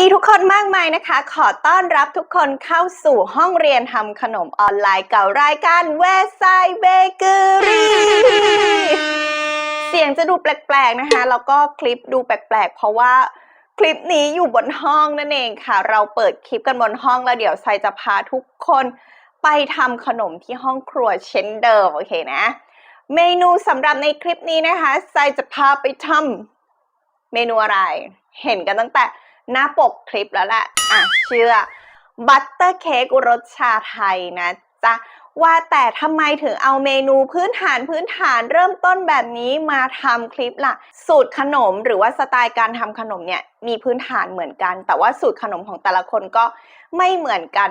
ดีทุกคนมากมายนะคะ ขอต้อนรับทุกคนเข้าสู่ห้องเรียนทำขนมออนไลน์เก่ารายการเวสไซเบเกอรี่เสียงจะดูแปลกๆนะคะ แล้วก็คลิปดูแปลกๆ เพราะว่าคลิปนี้อยู่บนห้องนั่นเองค่ะ เราเปิดคลิปกันบนห้องแล้วเดี๋ยวไซจะพาทุกคนไปทำขนมที่ห้องครัวเช่นเดิมโอเคนะ เมนูสำหรับในคลิปนี้นะคะไซจะพาไปทำเมนูอะไร เห็นกันตั้งแต่ หน้าปกคลิปแล้วแหละอะเชื่อบัตเตอร์เค้กรสชาไทยนะจ๊ะว่าแต่ทำไมถึงเอาเมนูพื้นฐานพื้นฐานเริ่มต้นแบบนี้มาทำคลิปล่ะ สูตรขนมหรือว่าสไตล์การทำขนมเนี่ยมีพื้นฐานเหมือนกัน แต่ว่าสูตรขนมของแต่ละคนก็ไม่เหมือนกัน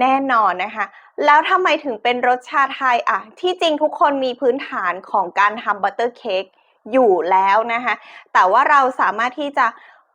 แน่นอนนะคะ แล้วทำไมถึงเป็นรสชาติไทยอะ ที่จริงทุกคนมีพื้นฐานของการทำบัตเตอร์เค้กอยู่แล้วนะคะ แต่ว่าเราสามารถที่จะ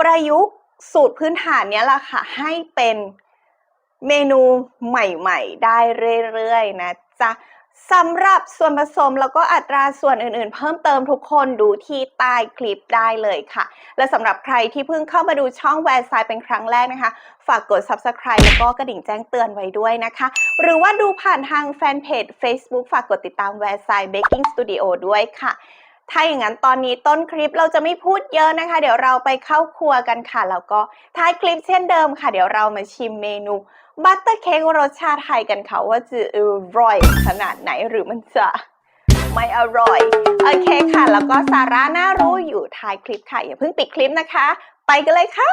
ประยุกต์ สูตรพื้นฐานเนี้ยแหละค่ะ ให้เป็นเมนูใหม่ๆ ได้เรื่อยๆนะจ๊ะสำหรับส่วนผสมแล้วก็อัตราส่วนอื่นๆ เพิ่มเติมทุกคนดูที่ใต้คลิปได้เลยค่ะ และสำหรับใครที่เพิ่งเข้ามาดูช่องแวร์ไซเป็นครั้งแรกนะคะ ฝากกด subscribe แล้วก็กระดิ่งแจ้งเตือนไว้ด้วยนะคะ หรือว่าดูผ่านทางแฟนเพจ Facebook ฝากกดติดตามแวร์ไซเบกกิ้งสตูดิโอด้วยค่ะ ถ้าอย่างนั้นตอนนี้ต้นคลิปเราจะไม่พูดเยอะนะคะ เดี๋ยวเราไปเข้าครัวกันค่ะ แล้วก็ท้ายคลิปเช่นเดิมค่ะ เดี๋ยวเรามาชิมเมนูบัตเตอร์เค้กรสชาติไทยกันค่ะ ว่าจะอร่อยขนาดไหนหรือมันจะไม่อร่อย โอเคค่ะ แล้วก็สาระน่ารู้อยู่ท้ายคลิปค่ะ อย่าเพิ่งปิดคลิปนะคะ ไปกันเลยค่ะ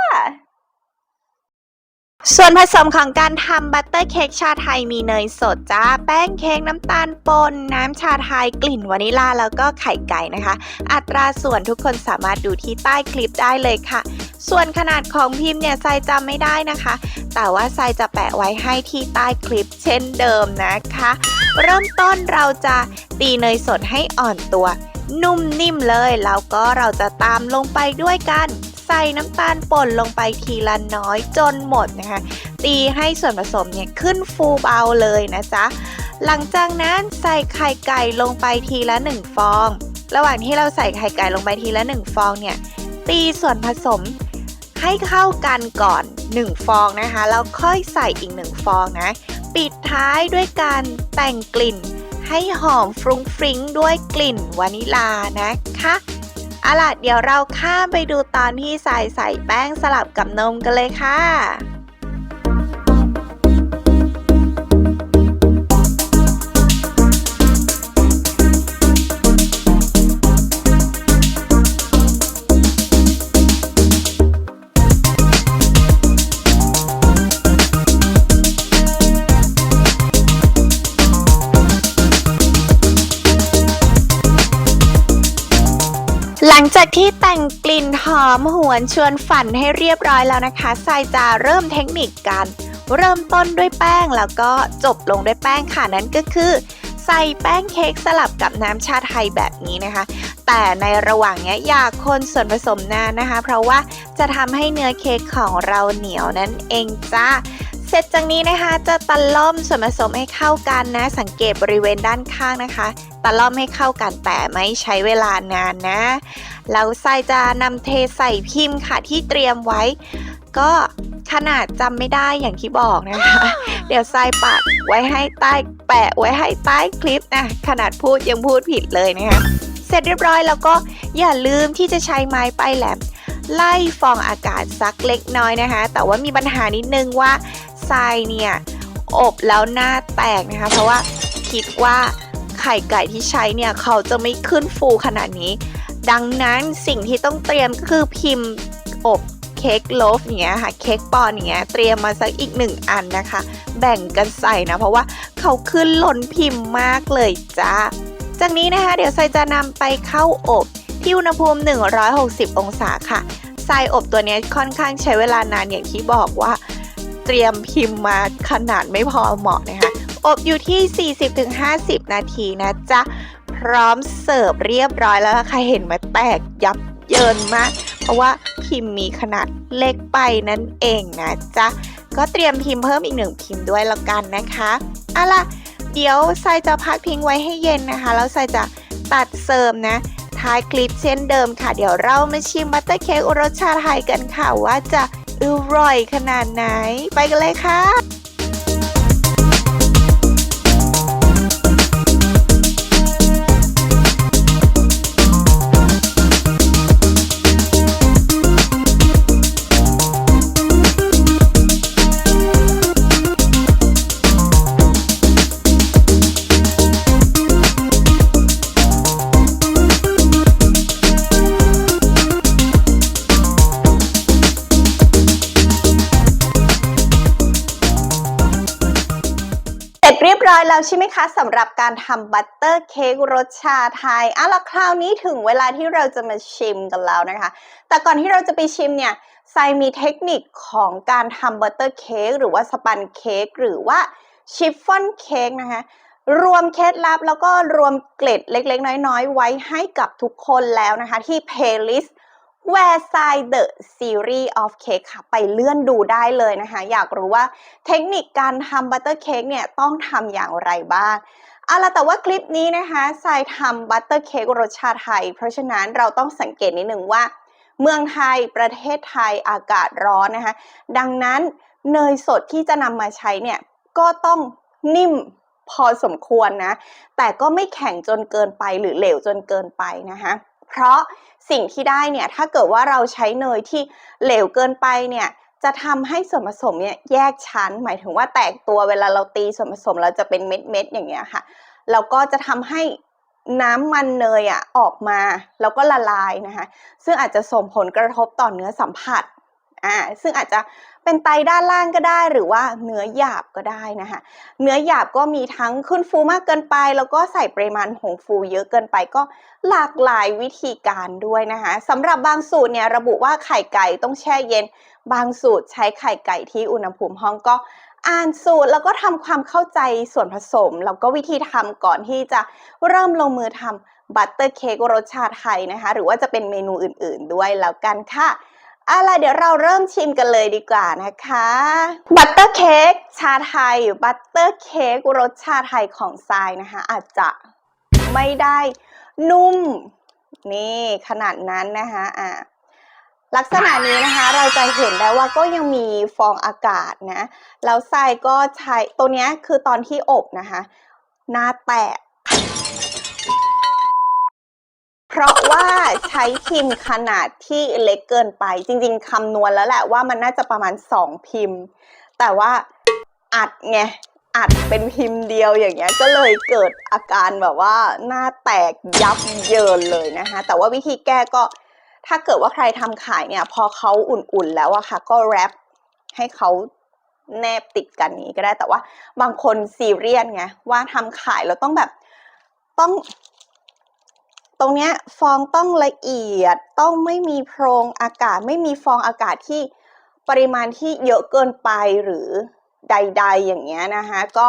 ส่วนผสมของการทำบัตเตอร์เค้กชาไทยมีเนยสดจ้า แป้งเค้กน้ำตาลปน น้ำชาไทยกลิ่นวานิลาแล้วก็ไข่ไก่นะคะ อัตราส่วนทุกคนสามารถดูที่ใต้คลิปได้เลยค่ะ ส่วนขนาดของพิมพ์เนี่ยไซจำไม่ได้นะคะ แต่ว่าไซจะแปะไว้ให้ที่ใต้คลิปเช่นเดิมนะคะ เริ่มต้นเราจะตีเนยสดให้อ่อนตัว นุ่มนิ่มเลยแล้วก็เราจะตามลงไปด้วยกัน ใส่น้ำตาลป่นลงไปทีละน้อยจนหมดนะคะ ตีให้ส่วนผสมเนี่ยขึ้นฟูเบาเลยนะจ๊ะ หลังจากนั้นใส่ไข่ไก่ลงไปทีละ 1 ฟอง ระหว่างที่เราใส่ไข่ไก่ลงไปทีละ 1 ฟองเนี่ย ตีส่วนผสมให้เข้ากันก่อน 1 ฟองนะคะแล้วค่อยใส่อีก 1 ฟองนะ ปิดท้ายด้วยการแต่งกลิ่นให้หอมฟรุ้งฟริ้งด้วยกลิ่นวานิลานะคะ เอาล่ะเดี๋ยวเราข้ามไปดูตอนที่ใส่ใส่แป้งสลับกับนมกันเลยค่ะ หอมหวนชวนฝันให้เรียบร้อยแล้วนะคะสายจะเริ่มเทคนิคการเริ่มต้นด้วยแป้งแล้วก็จบลงด้วยแป้งค่ะนั่นก็คือ ใส่แป้งเค้กสลับกับน้ำชาไทยแบบนี้นะคะ แต่ในระหว่างเนี้ยอย่าคนส่วนผสมนานนะคะ เพราะว่าจะทำให้เนื้อเค้กของเราเหนียวนั่นเองจ้า เสร็จจากนี้นะคะจะตะล่อมส่วนผสมให้เข้ากันนะ สังเกตบริเวณด้านข้างนะคะ ตะล่อมให้เข้ากันแต่ไม่ใช้เวลานานนะแล้วไซจะนำเทใส่พิมพ์ค่ะที่เตรียมไว้ ก็ขนาดจำไม่ได้อย่างที่บอกนะคะ เดี๋ยวไซปักไว้ให้ใต้แปะไว้ให้ใต้คลิปนะขนาดพูดยังพูดผิดเลยนะคะเสร็จเรียบร้อยแล้วก็อย่าลืมที่จะใช้ไม้ป้ายแหลมไล่ฟองอากาศสักเล็กน้อยนะคะ แต่ว่ามีปัญหานิดนึงว่า ทรายเนี่ยอบแล้วหน้าแตกนะคะ เพราะว่าคิดว่าไข่ไก่ที่ใช้เนี่ยเขาจะไม่ขึ้นฟูขนาดนี้ ดังนั้นสิ่งที่ต้องเตรียมก็คือพิมพ์อบเค้กโลฟอย่างเงี้ยค่ะเค้กปอนอย่างเงี้ยเตรียมมาสักอีกหนึ่งอันนะคะ แบ่งกันใส่นะเพราะว่าเขาขึ้นล้นพิมพ์มากเลยจ้าจากนี้นะคะ เดี๋ยวไซจะนำไปเข้าอบที่อุณหภูมิ 160 องศาค่ะทรายอบตัวนี้ค่อนข้างใช้เวลานานอย่างที่บอกว่า เตรียมพิมพ์มาขนาดไม่พอเหมาะนะคะ อบอยู่ที่ 40-50 นาทีนะจ๊ะ พร้อมเสิร์ฟเรียบร้อยแล้วล่ะค่ะ เห็นไหมาแตกยับเยินมาก เพราะว่าพิมพ์มีขนาดเล็กไปนั่นเองนะจ๊ะ ก็เตรียมพิมพ์เพิ่มอีกหนึ่งพิมพ์ด้วยแล้วกันนะคะเอาล่ะ เดี๋ยวไซจะพักทิ้งไว้ให้เย็นนะคะ แล้วไซจะตัดเสริมนะท้ายคลิปเช่นเดิมค่ะ เดี๋ยวเรามาชิมบัตเตอร์เค้กรสชาไทยกันค่ะว่าจะ อร่อยขนาดไหน ไปกันเลยค่ะ ร้อยแล้วใช่ไหมคะสำหรับการทำบัตเตอร์เค้กรสชาไทยอะแล้วคราวนี้ถึงเวลาที่เราจะมาชิมกันแล้วนะคะ แต่ก่อนที่เราจะไปชิมเนี่ยทรายมีเทคนิคของการทำบัตเตอร์เค้กหรือว่าสปันเค้กหรือว่าชิฟฟ่อนเค้กนะคะรวมเคล็ดลับแล้วก็รวมเกล็ดเล็กๆ น้อยๆ ไว้ให้กับทุกคนแล้วนะคะ ที่ playlist Where Side the Series of Cake ค่ะ ไปเลื่อนดูได้เลยนะคะ อยากรู้ว่าเทคนิคการทำบัตเตอร์เค้กเนี่ยต้องทำอย่างไรบ้างเอาละแต่ว่าคลิปนี้นะคะทรายทำบัตเตอร์เค้กรสชาติไทย เพราะฉะนั้นเราต้องสังเกตนิดหนึ่งว่า เมืองไทยประเทศไทยอากาศร้อนนะคะ ดังนั้นเนยสดที่จะนำมาใช้เนี่ยก็ต้องนิ่มพอสมควรนะ แต่ก็ไม่แข็งจนเกินไปหรือเหลวจนเกินไปนะคะ เพราะสิ่งที่ได้เนี่ยถ้าเกิดว่าเราใช้เนยที่เหลวเกินไปเนี่ยจะทำให้ส่วนผสมเนี่ยแยกชั้น หมายถึงว่าแตกตัวเวลาเราตีส่วนผสมเราจะเป็นเม็ดๆอย่างเงี้ยค่ะแล้วก็จะทำให้น้ำมันเนยอะออกมา แล้วก็ละลายนะคะ ซึ่งอาจจะส่งผลกระทบต่อเนื้อสัมผัส อ่าซึ่งอาจจะเป็นไตด้านล่างก็ได้ หรือว่าเนื้อหยาบก็ได้นะคะเนื้อหยาบก็มีทั้งขึ้นฟูมากเกินไป แล้วก็ใส่ปริมาณผงฟูเยอะเกินไปก็หลากหลายวิธีการด้วยนะคะสำหรับบางสูตรเนี่ยระบุว่าไข่ไก่ต้องแช่เย็น บางสูตรใช้ไข่ไก่ที่อุณหภูมิห้องก็อ่านสูตรแล้วก็ทำความเข้าใจส่วนผสม แล้วก็วิธีทำก่อนที่จะเริ่มลงมือทำบัตเตอร์เค้กรสชาติไทยนะคะ หรือว่าจะเป็นเมนูอื่น ๆ ด้วยแล้วกันค่ะ เอาล่ะเดี๋ยวเราเริ่มชิมกันเลยดีกว่านะคะ บัตเตอร์เค้กชาไทยบัตเตอร์เค้กรสชาไทยของทรายนะคะ อาจจะไม่ได้นุ่ม นี่ขนาดนั้นนะคะอ่าลักษณะนี้นะคะเราจะเห็นได้ว่าก็ยังมีฟองอากาศนะแล้วทรายก็ใช้ตัวเนี้ยคือตอนที่อบนะคะ หน้าแตก เพราะว่าใช้พิมพ์ขนาดที่เล็กเกินไป จริง ๆคำนวณแล้วแหละว่ามันน่าจะประมาณ2พิมพ์ แต่ว่าอัดไงอัดเป็นพิมพ์เดียวอย่างเงี้ยก็เลยเกิดอาการแบบว่าหน้าแตกยับเยินเลยนะคะแต่ว่าวิธีแก้ก็ถ้าเกิดว่าใครทำขายเนี่ย พอเขาอุ่นๆแล้วอะค่ะ ก็แรปให้เขาแนบติดกันนี้ก็ได้แต่ว่าบางคนซีเรียสไงว่าทำขายแล้วต้องแบบต้อง รงเนี้ยฟองต้องละเอียดต้องไม่มีโพรงอากาศ ไม่มีฟองอากาศที่ปริมาณที่เยอะเกินไปหรือใด ๆ อย่างเงี้ยนะคะก็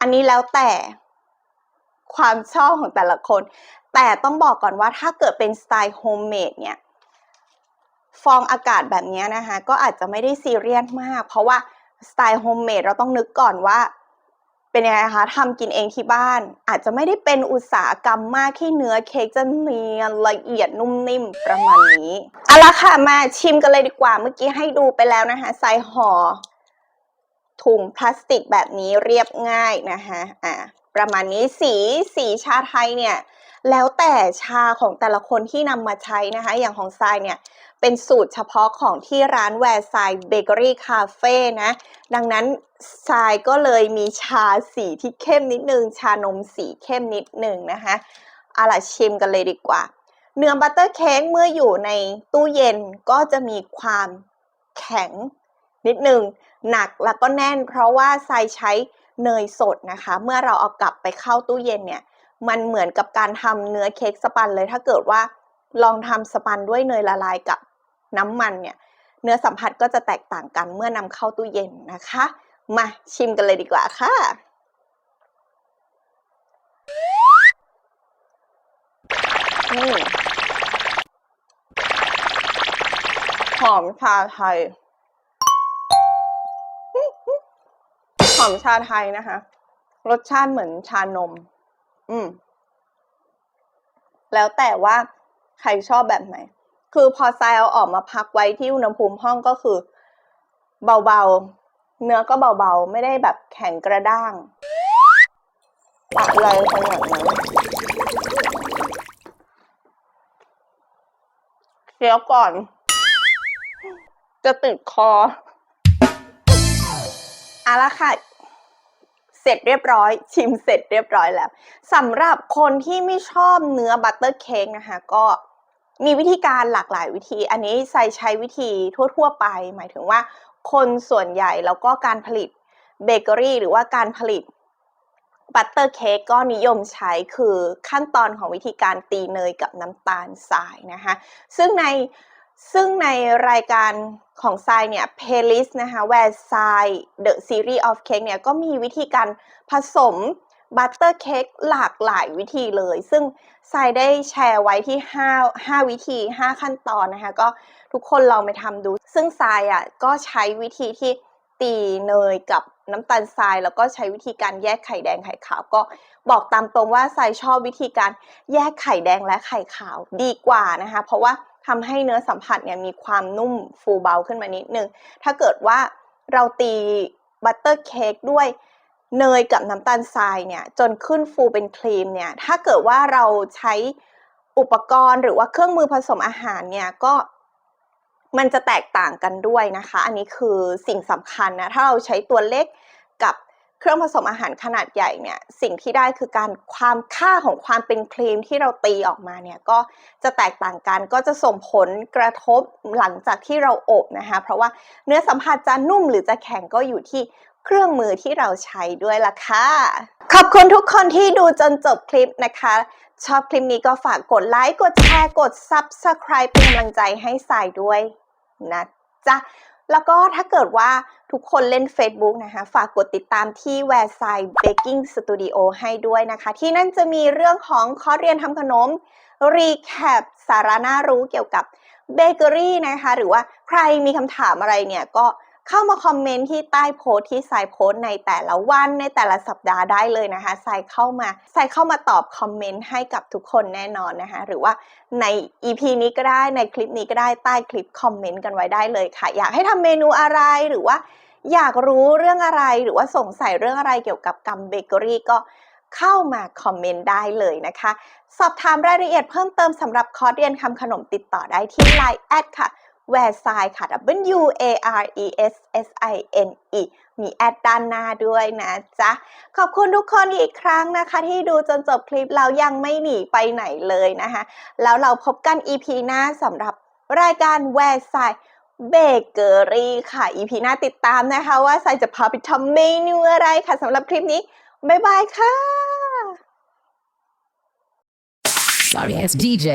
อันนี้แล้วแต่ความชอบของแต่ละคน แต่ต้องบอกก่อนว่าถ้าเกิดเป็นสไตล์โฮมเมดเนี่ยฟองอากาศแบบเนี้ยนะคะก็อาจจะไม่ได้ซีเรียสมาก เพราะว่าสไตล์โฮมเมดเราต้องนึกก่อนว่า เป็นยังไงคะทำกินเองที่บ้าน อาจจะไม่ได้เป็นอุตสาหกรรมมากที่เนื้อเค้กจะเนียนละเอียดนุ่มนิ่มประมาณนี้เอาละค่ะมาชิมกันเลยดีกว่าเมื่อกี้ให้ดูไปแล้วนะคะใส่ห่อถุงพลาสติกแบบนี้เรียบง่ายนะคะอ่าประมาณนี้สีสีชาไทยเนี่ยแล้วแต่ชาของแต่ละคนที่นำมาใช้นะคะ อย่างของทรายเนี่ย เป็นสูตรเฉพาะของที่ร้านแวร์ไซเบเกอรี่คาเฟ่นะ ดังนั้นทรายก็เลยมีชาสีที่เข้มนิดนึง ชานมสีเข้มนิดนึงนะคะเอาล่ะชิมกันเลยดีกว่า เนื้อบัตเตอร์เค้กเมื่ออยู่ในตู้เย็นก็จะมีความแข็งนิดนึง หนักแล้วก็แน่น เพราะว่าทรายใช้เนยสดนะคะ เมื่อเราเอากลับไปเข้าตู้เย็นเนี่ย มันเหมือนกับการทำเนื้อเค้กสปันเลยถ้าเกิดว่าลองทำสปันด้วยเนยละลายกับ น้ำมันเนี่ยเนื้อสัมผัสก็จะแตกต่างกันเมื่อนำเข้าตู้เย็นนะคะ มาชิมกันเลยดีกว่าค่ะ นี่หอมชาไทย หอมชาไทยนะคะ รสชาติเหมือนชานม อืม แล้วแต่ว่าใครชอบแบบไหน คือพอทรายเอาออกมาพักไว้ที่อุณหภูมิห้องก็คือ เบาๆ เนื้อก็เบาๆ ไม่ได้แบบแข็งกระด้างอะไรขนาดนั้นเคี้ยวก่อน จะติดคอเอาละค่ะ เสร็จเรียบร้อย ชิมเสร็จเรียบร้อยแล้วสำหรับคนที่ไม่ชอบเนื้อบัตเตอร์เค้กนะคะ ก็ มีวิธีการหลากหลายวิธี อันนี้ใส่ใช้วิธีทั่ว ๆ ไป หมายถึงว่าคนส่วนใหญ่แล้วก็การผลิตเบเกอรี่หรือว่าการผลิตบัตเตอร์เค้กก็นิยมใช้คือขั้นตอนของวิธีการตีเนยกับน้ำตาลทรายนะคะซึ่งในซึ่งในรายการของทรายเนี่ย playlist นะคะ where ทราย the series of cake เนี่ยก็มีวิธีการผสม บัตเตอร์เค้กหลากหลายวิธีเลย ซึ่งทรายได้แชร์ไว้ที่ 5 5 วิธี 5 ขั้นตอนนะคะ ก็ทุกคนลองไปทำดู ซึ่งทรายอะก็ใช้วิธีที่ตีเนยกับน้ำตาลทราย แล้วก็ใช้วิธีการแยกไข่แดงไข่ขาว ก็บอกตามตรงว่าทรายชอบวิธีการแยกไข่แดงและไข่ขาวดีกว่านะคะ เพราะว่าทำให้เนื้อสัมผัสเนี่ยมีความนุ่มฟูเบาขึ้นมานิดนึง ถ้าเกิดว่าเราตีบัตเตอร์เค้กด้วย เนยกับน้ำตาลทรายเนี่ยจนขึ้นฟูเป็นครีมเนี่ยถ้าเกิดว่าเราใช้อุปกรณ์หรือว่าเครื่องมือผสมอาหารเนี่ยก็มันจะแตกต่างกันด้วยนะคะ อันนี้คือสิ่งสำคัญนะถ้าเราใช้ตัวเล็กกับเครื่องผสมอาหารขนาดใหญ่เนี่ยสิ่งที่ได้คือการความค่าของความเป็นครีมที่เราตีออกมาเนี่ยก็จะแตกต่างกันก็จะส่งผลกระทบหลังจากที่เราอบนะคะ เพราะว่าเนื้อสัมผัสจะนุ่มหรือจะแข็งก็อยู่ที่ เครื่องมือที่เราใช้ด้วยล่ะค่ะ ขอบคุณทุกคนที่ดูจนจบคลิปนะคะ ชอบคลิปนี้ก็ฝากกดไลค์กดแชร์กด Subscribe เป็นกำลังใจให้สายด้วยนะจ๊ะแล้วก็ถ้าเกิดว่าทุกคนเล่น Facebook นะคะ ฝากกดติดตามที่ w e r s i d e Baking Studio ให้ด้วยนะคะ ที่นั่นจะมีเรื่องของคอร์สเรียนทำขนม รีแคปสาระน่ารู้เกี่ยวกับเบเกอรี่นะคะ หรือว่าใครมีคำถามอะไรเนี่ยก็ เข้ามาคอมเมนต์ที่ใต้โพสต์ที่สายโพสต์ในแต่ละวันในแต่ละสัปดาห์ได้เลยนะคะสายเข้ามาสายเข้ามาตอบคอมเมนต์ให้กับทุกคนแน่นอนนะคะ หรือว่าใน EP นี้ก็ได้ในคลิปนี้ก็ได้ใต้คลิปคอมเมนต์กันไว้ได้เลยค่ะ อยากให้ทำเมนูอะไรหรือว่า อยากรู้เรื่องอะไรหรือว่าสงสัยเรื่องอะไรเกี่ยวกับกัมเบเกอรี่ก็เข้ามาคอมเมนต์ได้เลยนะคะ สอบถามรายละเอียดเพิ่มเติมสำหรับคอร์สเรียนทำขนมติดต่อได้ที่ Line แอดค่ะ w a r s i ค่ะ W A R E S S I N E มีแอดด้านหน้าด้วยนะจ๊ะ ขอบคุณทุกคนอีกครั้งนะคะ ที่ดูจนจบคลิปแล้วยังไม่หนีไปไหนเลยนะคะ แล้วเราพบกัน EP หน้าสำหรับรายการ w a r s i เบเกอรี่ค่ะ EP หน้าติดตามนะคะว่าไซจะพาไปทำเมนูอะไรค่ะสำหรับคลิปนี้ บ๊ายบายค่ะ Sorry ass DJ.